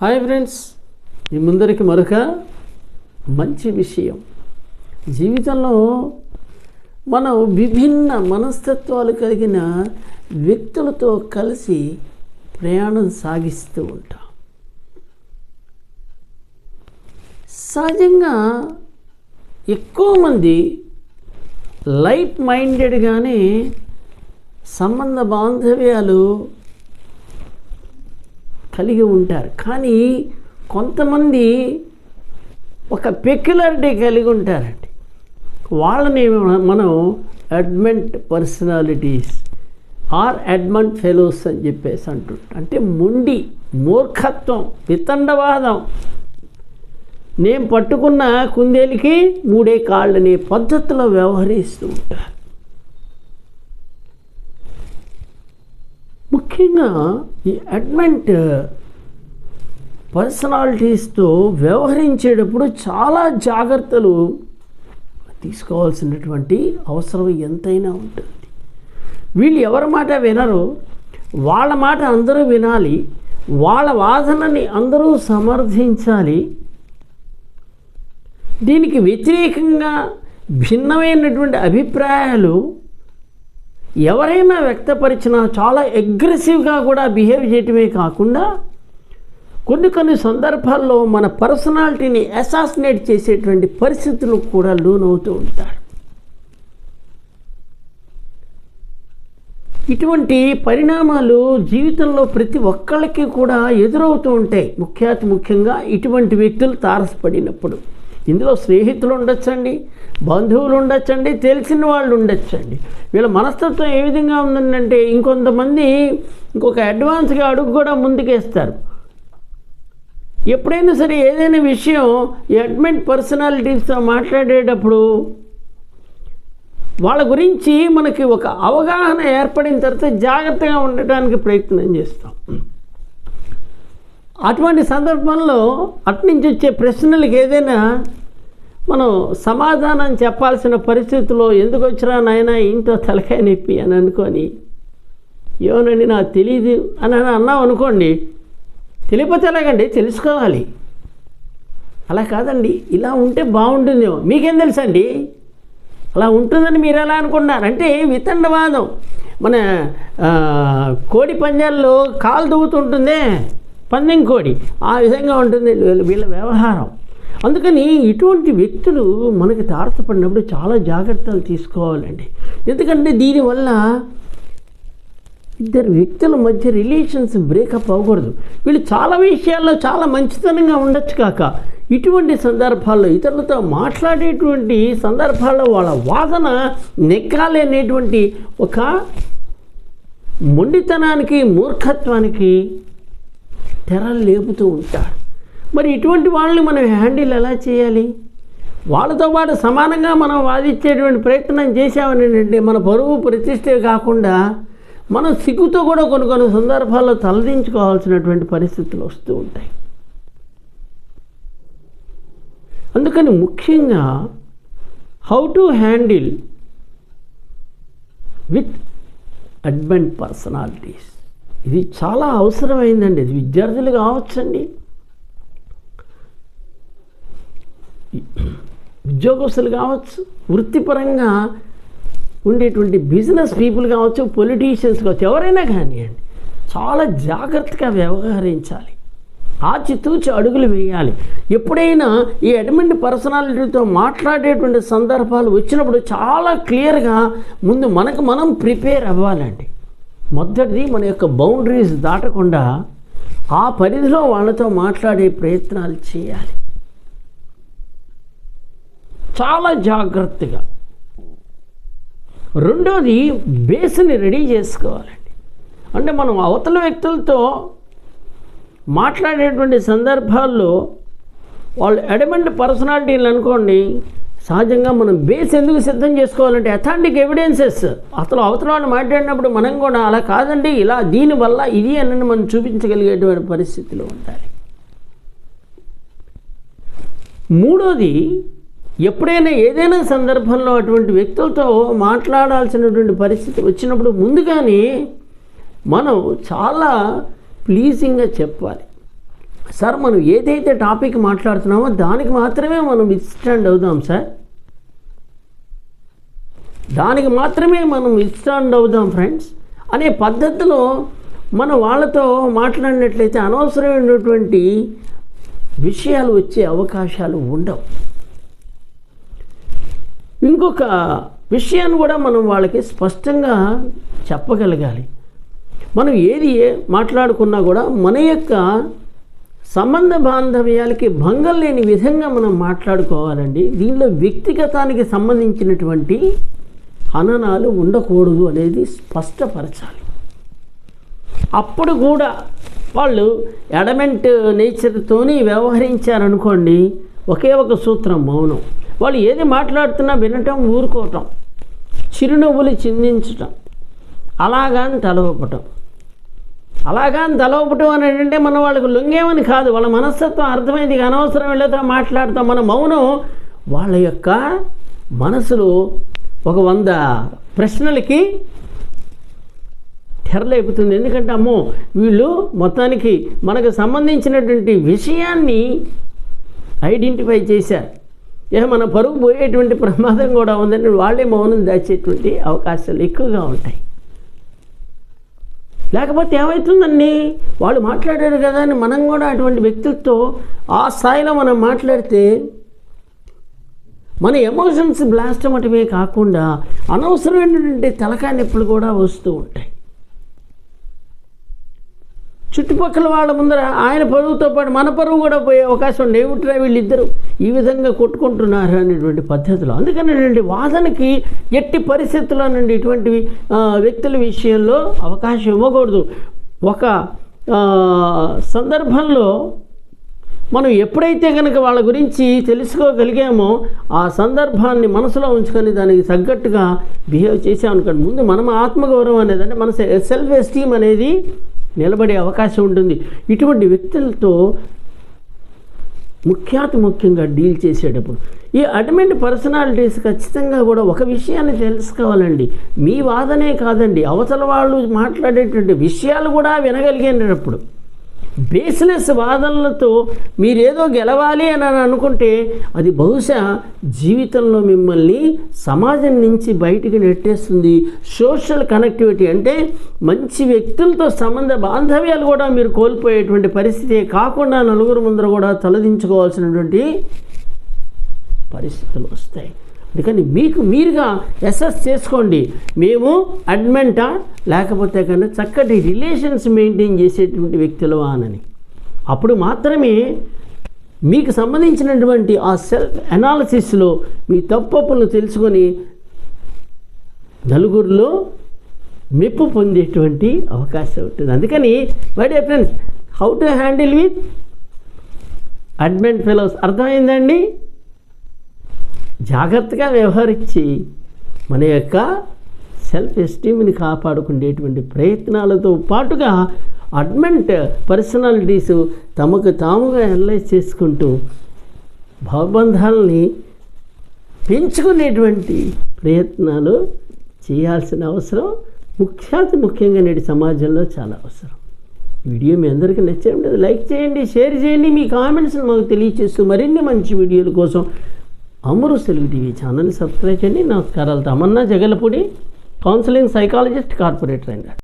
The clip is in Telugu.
హాయ్ ఫ్రెండ్స్ మీ ముందరికి మరొక మంచి విషయం. జీవితంలో మనం విభిన్న మనస్తత్వాలు కలిగిన వ్యక్తులతో కలిసి ప్రయాణం సాగిస్తూ ఉంటాం. సహజంగా ఎక్కువ మంది లైట్ మైండెడ్గానే సంబంధ బాంధవ్యాలు కలిగి ఉంటారు. కానీ కొంతమంది ఒక పెక్యులారిటీ కలిగి ఉంటారండి. వాళ్ళని మనం adamant personalities are adamant fellows అని చెప్పేసి అంటుంటాం అంటే మొండి మూర్ఖత్వం వితండవాదం. నేను పట్టుకున్న కుందేలికి మూడే కాళ్ళని పద్ధతిలో వ్యవహరిస్తూ ఉంటారు. ముఖ్యంగా ఈ అడ్మెంట్ పర్సనాలిటీస్తో వ్యవహరించేటప్పుడు చాలా జాగ్రత్తలు తీసుకోవాల్సినటువంటి అవసరం ఎంతైనా ఉంటుంది. వీళ్ళు ఎవరి మాట వినరు. వాళ్ళ మాట అందరూ వినాలి. వాళ్ళ వాదనని అందరూ సమర్థించాలి. దీనికి వ్యతిరేకంగా భిన్నమైనటువంటి అభిప్రాయాలు ఎవరైనా వ్యక్తపరిచినా చాలా అగ్రెసివ్గా కూడా బిహేవ్ చేయటమే కాకుండా కొన్ని కొన్ని సందర్భాల్లో మన పర్సనాలిటీని అసాసినేట్ చేసేటువంటి పరిస్థితులు కూడా లోనవుతూ ఉంటారు. ఇటువంటి పరిణామాలు జీవితంలో ప్రతి ఒక్కళ్ళకి కూడా ఎదురవుతూ ఉంటాయి. ముఖ్యాతి ముఖ్యంగా ఇటువంటి వ్యక్తులు తారసపడినప్పుడు. ఇందులో స్నేహితులు ఉండొచ్చండి బంధువులు ఉండొచ్చండి తెలిసిన వాళ్ళు ఉండొచ్చండి వీళ్ళ మనస్తత్వం ఏ విధంగా ఉందంటే ఇంకొంతమంది ఇంకొక అడ్వాన్స్గా అడుగు కూడా ముందుకేస్తారు. ఎప్పుడైనా సరే ఏదైనా విషయం ఈ పర్సనాలిటీస్తో మాట్లాడేటప్పుడు వాళ్ళ గురించి మనకి ఒక అవగాహన ఏర్పడిన తర్వాత జాగ్రత్తగా ఉండటానికి ప్రయత్నం చేస్తాం. అటువంటి సందర్భంలో అట్నుంచి వచ్చే ప్రశ్నలకు ఏదైనా మనం సమాధానం చెప్పాల్సిన పరిస్థితిలో ఎందుకు వచ్చినా నాయన ఇంట్లో తలకాయ నొప్పి అని అనుకొని ఏమోనండి నాకు తెలియదు అని అని అన్నాం అనుకోండి తెలియకపోతే ఎలాగండి? తెలుసుకోవాలి. అలా కాదండి ఇలా ఉంటే బాగుంటుందేమో. మీకేం తెలుసండి? అలా ఉంటుందని మీరు ఎలా అనుకుంటున్నారు అంటే వితండవాదం. మన కోడి పందాల్లో కాలు దువ్వుతుంటుందే. పందెం కోడి ఆ విధంగా ఉంటుంది వీళ్ళ వీళ్ళ వ్యవహారం. అందుకని ఇటువంటి వ్యక్తులు మనకి తారసపడినప్పుడు చాలా జాగ్రత్తలు తీసుకోవాలండి. ఎందుకంటే దీనివల్ల ఇద్దరు వ్యక్తుల మధ్య రిలేషన్స్ బ్రేకప్ అవ్వకూడదు. వీళ్ళు చాలా విషయాల్లో చాలా మంచితనంగా ఉండొచ్చు కాక ఇటువంటి సందర్భాల్లో ఇతరులతో మాట్లాడేటువంటి సందర్భాల్లో వాళ్ళ వాదన నెక్కాలి అనేటువంటి ఒక మొండితనానికి మూర్ఖత్వానికి తెరలు లేపుతూ ఉంటారు మరి ఇటువంటి వాళ్ళని మనం హ్యాండిల్ ఎలా చేయాలి? వాళ్ళతో పాటు సమానంగా మనం వాదించేటువంటి ప్రయత్నం చేసామని మన పరువు ప్రతిష్టే కాకుండా మనం సిగ్గుతో కూడా కొన్ని కొన్ని సందర్భాల్లో తలదించుకోవాల్సినటువంటి పరిస్థితులు వస్తూ ఉంటాయి. అందుకని ముఖ్యంగా how to handle with adamant personalities ఇది చాలా అవసరమైందండి. ఇది విద్యార్థులు కావచ్చండి. ఉద్యోగస్తులు కావచ్చు వృత్తిపరంగా ఉండేటువంటి బిజినెస్ పీపుల్ కావచ్చు పొలిటీషియన్స్ కావచ్చు ఎవరైనా కానివ్వండి చాలా జాగ్రత్తగా వ్యవహరించాలి. ఆచితూచి అడుగులు వేయాలి. ఎప్పుడైనా ఈ అడ్మిన్ పర్సనాలిటీతో మాట్లాడేటువంటి సందర్భాలు వచ్చినప్పుడు చాలా క్లియర్గా ముందు మనకు మనం ప్రిపేర్ అవ్వాలండి. మొదటిది మన యొక్క బౌండరీస్ దాటకుండా ఆ పరిధిలో వాళ్ళతో మాట్లాడే ప్రయత్నాలు చేయాలి. చాలా జాగ్రత్తగా. రెండోది బేస్ని రెడీ చేసుకోవాలండి. అంటే మనం అవతల వ్యక్తులతో మాట్లాడేటువంటి సందర్భాల్లో వాళ్ళు ఎడమెంట్ పర్సనాలిటీలు అనుకోండి సహజంగా మనం బేస్ ఎందుకు సిద్ధం చేసుకోవాలంటే అథాంటిక్ ఎవిడెన్సెస్ అసలు అవతలాన్ని మాట్లాడినప్పుడు మనం కూడా అలా కాదండి ఇలా దీనివల్ల ఇది అని మనం చూపించగలిగేటువంటి పరిస్థితిలో ఉండాలి. మూడోది ఎప్పుడైనా ఏదైనా సందర్భంలో అటువంటి వ్యక్తులతో మాట్లాడాల్సినటువంటి పరిస్థితి వచ్చినప్పుడు ముందుగానే మనం చాలా ప్లీజింగ్గా చెప్పాలి. సార్ మనం ఏదైతే టాపిక్ మాట్లాడుతున్నామో దానికి మాత్రమే మనం విత్స్టాండ్ అవుదాం సార్? దానికి మాత్రమే మనం విత్స్టాండ్ అవుదాం ఫ్రెండ్స్ అనే పద్ధతిలో మన వాళ్ళతో మాట్లాడినట్లయితే అనవసరమైనటువంటి విషయాలు వచ్చే అవకాశాలు ఉండవు. ఇంకొక విషయాన్ని కూడా మనం వాళ్ళకి స్పష్టంగా చెప్పగలగాలి. మనం ఏది ఏ- మాట్లాడుకున్నా కూడా మన యొక్క సంబంధ బాంధవ్యాలకి భంగం లేని విధంగా మనం మాట్లాడుకోవాలండి. దీనిలో వ్యక్తిగతానికి సంబంధించినటువంటి హననాలు ఉండకూడదు అనేది స్పష్టపరచాలి. అప్పుడు కూడా వాళ్ళు ఎడమెంట్ నేచర్తోని వ్యవహరించారనుకోండి ఒకే ఒక సూత్రం మౌనం. వాళ్ళు ఏది మాట్లాడుతున్నా వినటం ఊరుకోవటం చిరునవ్వులు చిందించటం అలాగాని తలవపటం. అలాగాని తలవపటం అని అంటే మనం వాళ్ళకు లొంగేమని కాదు వాళ్ళ మనస్తత్వం అర్థమైంది అనవసరం వెళ్ళతో మాట్లాడతాం మన మౌనం వాళ్ళ యొక్క మనసులో ఒక వంద ప్రశ్నలకి తెరలేపుతుంది ఎందుకంటే అమ్మో వీళ్ళు మొత్తానికి మనకు సంబంధించినటువంటి విషయాన్ని ఐడెంటిఫై చేశారు. ఇక మన పరుగు పోయేటువంటి ప్రమాదం కూడా ఉందని వాళ్ళే మౌనం దాచేటువంటి అవకాశాలు ఎక్కువగా ఉంటాయి. లేకపోతే ఏమవుతుందండి వాళ్ళు మాట్లాడారు కదా అని మనం కూడా అటువంటి వ్యక్తులతో ఆ స్థాయిలో మనం మాట్లాడితే మన ఎమోషన్స్ బ్లాస్ట్ అవ్వటమే కాకుండా అనవసరమైనటువంటి తలకాయ నొప్పులు కూడా వస్తూ ఉంటాయి. చుట్టుపక్కల వాళ్ళ ముందర ఆయన పరువుతో పాటు మన పరువు కూడా పోయే అవకాశం ఉంది ఏమిట్రా వీళ్ళిద్దరూ? ఈ విధంగా కొట్టుకుంటున్నారు అనేటువంటి పద్ధతిలో. అందుకని వాదనకి ఎట్టి పరిస్థితుల్లో నుండి ఇటువంటి వ్యక్తుల విషయంలో అవకాశం ఇవ్వకూడదు. ఒక సందర్భంలో మనం ఎప్పుడైతే కనుక వాళ్ళ గురించి తెలుసుకోగలిగామో ఆ సందర్భాన్ని మనసులో ఉంచుకొని దానికి తగ్గట్టుగా బిహేవ్ చేసామనుకోండి ముందు మనం ఆత్మగౌరవం అనేది అంటే మన సెల్ఫ్ ఎస్టీమ్ అనేది నిలబడే అవకాశం ఉంటుంది. ఇటువంటి వ్యక్తులతో ముఖ్యాతి ముఖ్యంగా డీల్ చేసేటప్పుడు ఈ అటమెంట్ పర్సనాలిటీస్ ఖచ్చితంగా కూడా ఒక విషయాన్ని తెలుసుకోవాలండి. మీ వాదనే కాదండి. అవతల వాళ్ళు మాట్లాడేటువంటి విషయాలు కూడా వినగలిగేటప్పుడు. బేస్లెస్ వాదనలతో మీరేదో గెలవాలి అని అని అనుకుంటే అది బహుశా జీవితంలో మిమ్మల్ని సమాజం నుంచి బయటికి నెట్టేస్తుంది. సోషల్ కనెక్టివిటీ అంటే మంచి వ్యక్తులతో సంబంధ బాంధవ్యాలు కూడా మీరు కోల్పోయేటువంటి పరిస్థితి కాకుండా నలుగురు ముందర కూడా తలదించుకోవాల్సినటువంటి పరిస్థితులు వస్తాయి. అందుకని మీకు మీరుగా అసెస్ చేసుకోండి. మేము అడ్మెంటా లేకపోతే కన్నా చక్కటి రిలేషన్స్ మెయింటైన్ చేసేటువంటి వ్యక్తులవా అని అప్పుడు మాత్రమే మీకు సంబంధించినటువంటి ఆ సెల్ఫ్ అనాలసిస్లో మీ తప్పప్పులను తెలుసుకొని నలుగురిలో మెప్పు పొందేటువంటి అవకాశం ఉంటుంది. అందుకని my dear friends how to handle with adamant fellows అర్థమైందండి జాగ్రత్తగా వ్యవహరించి మన యొక్క సెల్ఫ్ ఎస్టీమ్ని కాపాడుకునేటువంటి ప్రయత్నాలతో పాటుగా అడ్మెంట్ పర్సనాలిటీస్ తమకు తాముగా అనలైజ్ చేసుకుంటూ భావబంధాలని పెంచుకునేటువంటి ప్రయత్నాలు చేయాల్సిన అవసరం. ముఖ్యాతి ముఖ్యంగా నేటి సమాజంలో చాలా అవసరం. వీడియో మీ అందరికీ నచ్చే లైక్ చేయండి షేర్ చేయండి. మీ కామెంట్స్ని మాకు తెలియచేస్తూ మరిన్ని మంచి వీడియోల కోసం అమరు తెలుగు టీవీ ఛానల్ని సబ్స్క్రైబ్ చేయండి. నమస్కారాలు. Tamanna Jagalapudi counselling psychologist corporate అండి